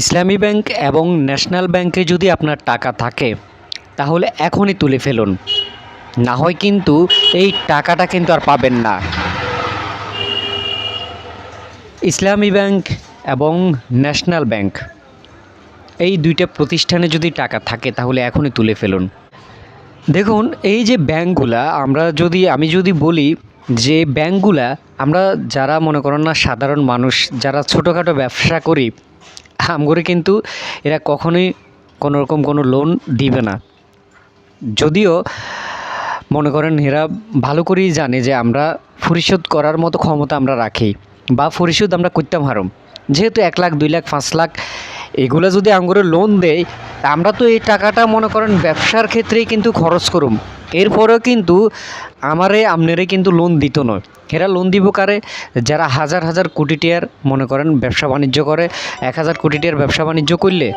ইসলামী bank এবং national ব্যাংকে যদি আপনার টাকা থাকে, তাহলে এখনই তুলে ফেলুন। না হয় কিন্তু এই টাকাটা কিন্তু আর পাবেন না। ইসলামী ব্যাংক এবং ন্যাশনাল ব্যাংক, এই দুইটা প্রতিষ্ঠানে যদি টাকা থাকে, তাহলে এখনই তুলে ফেলুন। দেখুন, এই যে ব্যাংকগুলা, আমরা যদি, আমি যদি বলি যে ব্যাংকগুলা, আমরা যারা মনে করেন না সাধারণ মানুষ, যারা ছোটোখাটো ব্যবসা করি আমগরে কিন্তু এরা কখনোই কোনো রকম কোনো লোন দিবে না। যদিও মনে করেন এরা ভালো করেই জানে যে আমরা পরিশোধ করার মতো ক্ষমতা আমরা রাখি বা পরিশোধ আমরা করতাম হারম। যেহেতু এক লাখ, দুই লাখ, পাঁচ লাখ এগুলো যদি আমগরে লোন দেয়, আমরা তো এই টাকাটা মনে করেন ব্যবসার ক্ষেত্রেই কিন্তু খরচ করুম। এরপরেও কিন্তু আমারে, আপনারে কিন্তু লোন দিত নয়। এরা লোন দিব কারে? যারা হাজার হাজার কোটি টিয়ার মনে করেন ব্যবসা বাণিজ্য করে, এক হাজার কোটি টিয়ার ব্যবসা বাণিজ্য করলে,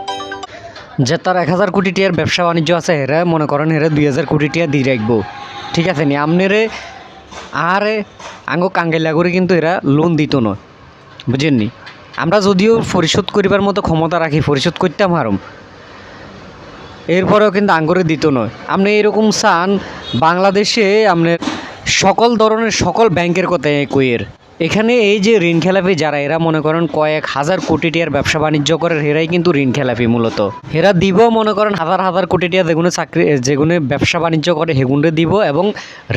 যে তার এক হাজার কোটি টিয়ার ব্যবসা বাণিজ্য আছে হেরা মনে করেন হেরা দুই হাজার কোটি টিয়া দিয়ে রাখব। ঠিক আছে নি? আমনেরে আরে আঙ্গো কাঙ্গেলা করে কিন্তু এরা লোন দিত নয়। বুঝেননি? আমরা যদিও পরিশোধ করিবার মতো ক্ষমতা রাখি, পরিশোধ করতাম হারম। এরপরেও কিন্তু আঙ্গুরে দিত নয়। আপনি এরকম চান, বাংলাদেশে আপনার সকল ধরনের, সকল ব্যাংকের কথা কইয়ের এখানে এই যে ঋণ খেলাপি, যারা এরা মনে করেন কয়েক হাজার কোটি টিয়ার ব্যবসা বাণিজ্য করে হেরাই কিন্তু ঋণ খেলাপি মূলত। হেরা দিব মনে করেন হাজার হাজার কোটি টিয়া যেগুলো চাকরি যেগুলো ব্যবসা বাণিজ্য করে, হেগুনরে দিব এবং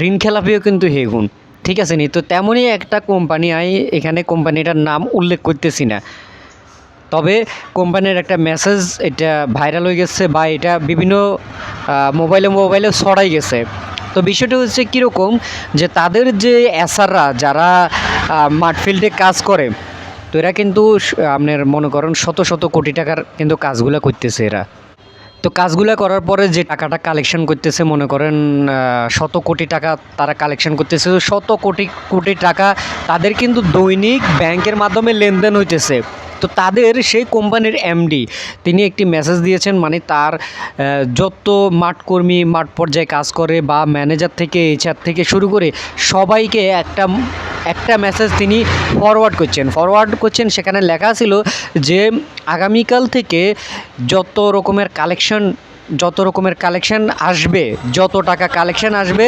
ঋণ খেলাপিও কিন্তু হেগুন। ঠিক আছে নি? তো তেমনই একটা কোম্পানি আই এখানে কোম্পানিটার নাম উল্লেখ করতেছি না। তবে কোম্পানির একটা মেসেজ এটা ভাইরাল হয়ে গেছে বা এটা বিভিন্ন মোবাইলে মোবাইলে ছড়াই গেছে। তো বিষয়টা হচ্ছে কীরকম যে তাদের যে অ্যাসাররা যারা আহ, মাঠ ফিল্ডে কাজ করে তো এরা কিন্তু আপনার মনে করেন শত শত কোটি টাকার কিন্তু কাজগুলো করতেছে এরা। তো কাজগুলো করার পরে যে টাকাটা কালেকশন করতেছে, মনে করেন শত কোটি টাকা তারা কালেকশন করতেছে শত কোটি কোটি টাকা তাদের কিন্তু দৈনিক ব্যাংকের মাধ্যমে লেনদেন হইতেছে। তো তাদের সেই কোম্পানির এমডি তিনি একটি মেসেজ দিয়েছেন মানে তার যত মাঠকর্মী মাঠ পর্যায়ে কাজ করে বা ম্যানেজার থেকে এইচআর থেকে শুরু করে সবাইকে একটা একটা মেসেজ তিনি ফরওয়ার্ড করছেন। ফরওয়ার্ড করছেন, সেখানে লেখা ছিল যে আগামীকাল থেকে যত রকমের কালেকশন যত রকমের কালেকশন আসবে, যত টাকা কালেকশন আসবে,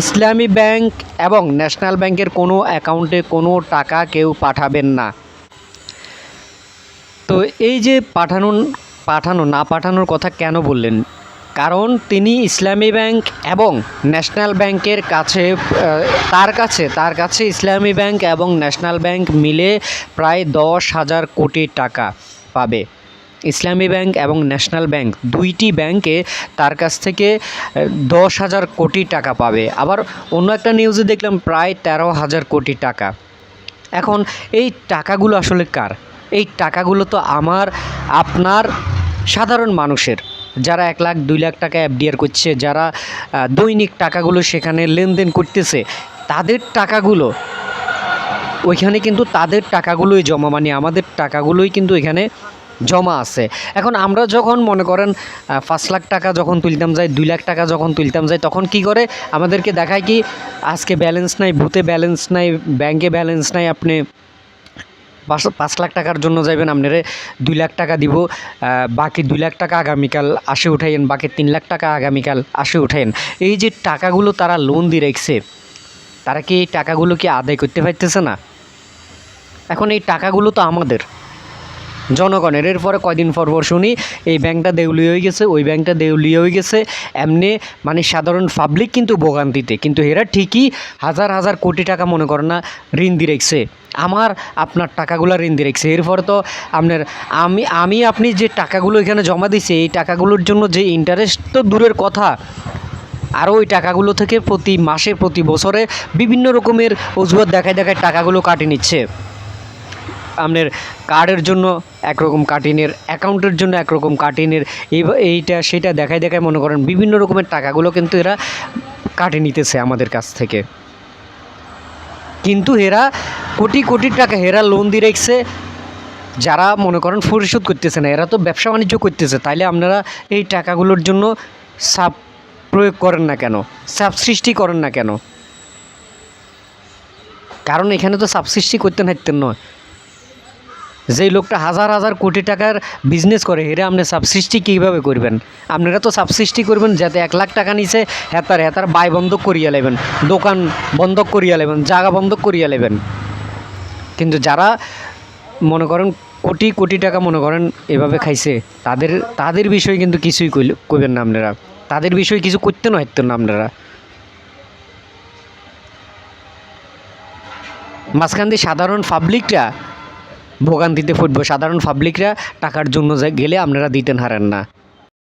ইসলামী ব্যাংক এবং ন্যাশনাল ব্যাংকের কোনো অ্যাকাউন্টে কোনো টাকা কেউ পাঠাবেন না। তো এই যে পাঠানো পাঠানো, না পাঠানোর কথা কেন বললেন? কারণ তিনি ইসলামী ব্যাংক এবং ন্যাশনাল ব্যাংকের কাছে তার কাছে তার কাছে ইসলামী ব্যাংক এবং ন্যাশনাল ব্যাংক মিলে প্রায় দশ হাজার কোটি টাকা পাবে। ইসলামী ব্যাংক এবং ন্যাশনাল ব্যাংক দুইটি ব্যাংকে তার কাছ থেকে দশ হাজার কোটি টাকা পাবে। আবার অন্য একটা নিউজে দেখলাম প্রায় তেরো হাজার কোটি টাকা। এখন এই টাকাগুলো আসলে কার? এই টাকাগুলো তো আমার, আপনার সাধারণ মানুষের। যারা এক লাখ, দুই লাখ টাকা এফডিআর করছে, যারা দৈনিক টাকাগুলো সেখানে লেনদেন করতেছে, তাদের টাকাগুলো, ওইখানে কিন্তু তাদের টাকাগুলোই জমা মানে আমাদের টাকাগুলোই কিন্তু এখানে জমা আছে। এখন আমরা যখন মনে করেন পাঁচ লাখ টাকা যখন তুলতাম যাই দুই লাখ টাকা যখন তুলতাম যাই তখন কি করে আমাদেরকে দেখায় কি, আজকে ব্যালেন্স নাই, ভূতে ব্যালেন্স নাই, ব্যাংকে ব্যালেন্স নাই, আপনি পাঁচ পাঁচ লাখ টাকার জন্য যাবেন আপনারে দুই লাখ টাকা দিব। বাকি দুই লাখ টাকা আগামীকাল আসে উঠাইন বাকি তিন লাখ টাকা আগামীকাল আসে উঠাইন এই যে টাকাগুলো তারা লোন দিয়ে রেখছে, তারা কি এই টাকাগুলো কি আদায় করতে পারতেছে না? এখন এই টাকাগুলো তো আমাদের। জনগণের। এরপরে কয়দিন পর পর শুনি, এই ব্যাংকটা দেউলিয়া হয়ে গেছে, ওই ব্যাংকটা দেউলিয়া হয়ে গেছে। এমনি মানে সাধারণ পাবলিক কিন্তু ভোগান্তিতে। কিন্তু এরা ঠিকই হাজার হাজার কোটি টাকা মনে করেন না, ঋণ দিয়ে রেখছে। আমার, আপনার টাকাগুলো ঋণ দিয়ে রেখছে। এরপর তো আপনার, আমি আমি আপনি যে টাকাগুলো এখানে জমা দিছি এই টাকাগুলোর জন্য যে ইন্টারেস্ট তো দূরের কথা, আরও ওই টাকাগুলো থেকে প্রতি মাসে, প্রতি বছরে বিভিন্ন রকমের অজুহাত দেখায় দেখায় টাকাগুলো কাটিয়ে নিচ্ছে। আপনার কার্ডের জন্য একরকম কাটিনের, অ্যাকাউন্টের জন্য একরকম কাটিনের, এই এইটা, সেটা দেখায় দেখায় মনে করেন বিভিন্ন রকমের টাকাগুলো কিন্তু এরা কাটে নিতেছে আমাদের কাছ থেকে। কিন্তু এরা কোটি কোটি টাকা হেরা লোন দিয়ে রেখছে, যারা মনে করেন পরিশোধ করতেছে না, এরা তো ব্যবসা বাণিজ্য করতেছে, তাইলে আপনারা এই টাকাগুলোর জন্য সাপ প্রয়োগ করেন না কেন? সাপ সৃষ্টি করেন না কেন? কারণ এখানে তো সাব সৃষ্টি করতে হাঁটতেন নয় যেই লোকটা হাজার হাজার কোটি টাকার বিজনেস করে হেরে আপনি সাবসৃষ্টি কীভাবে করবেন? আপনারা তো সাবসৃষ্টি করবেন, যাতে এক লাখ টাকা নিচে হেতার হেতার বাই বন্ধ করিয়া নেবেন দোকান বন্ধ করিয়া নেবেন জায়গা বন্ধ করিয়া নেবেন কিন্তু যারা মনে করেন কোটি কোটি টাকা মনে করেন এভাবে খাইছে, তাদের তাদের বিষয়ে কিন্তু কিছুই কইবেন না আপনারা। তাদের বিষয়ে কিছু করতে না হইতেন না আপনারা। মাঝখান দিয়ে সাধারণ পাবলিকরা ভোগান্তিতে ফুটবে। সাধারণ পাবলিকরা টাকার জন্য গেলে আপনারা দিতে হারেন না।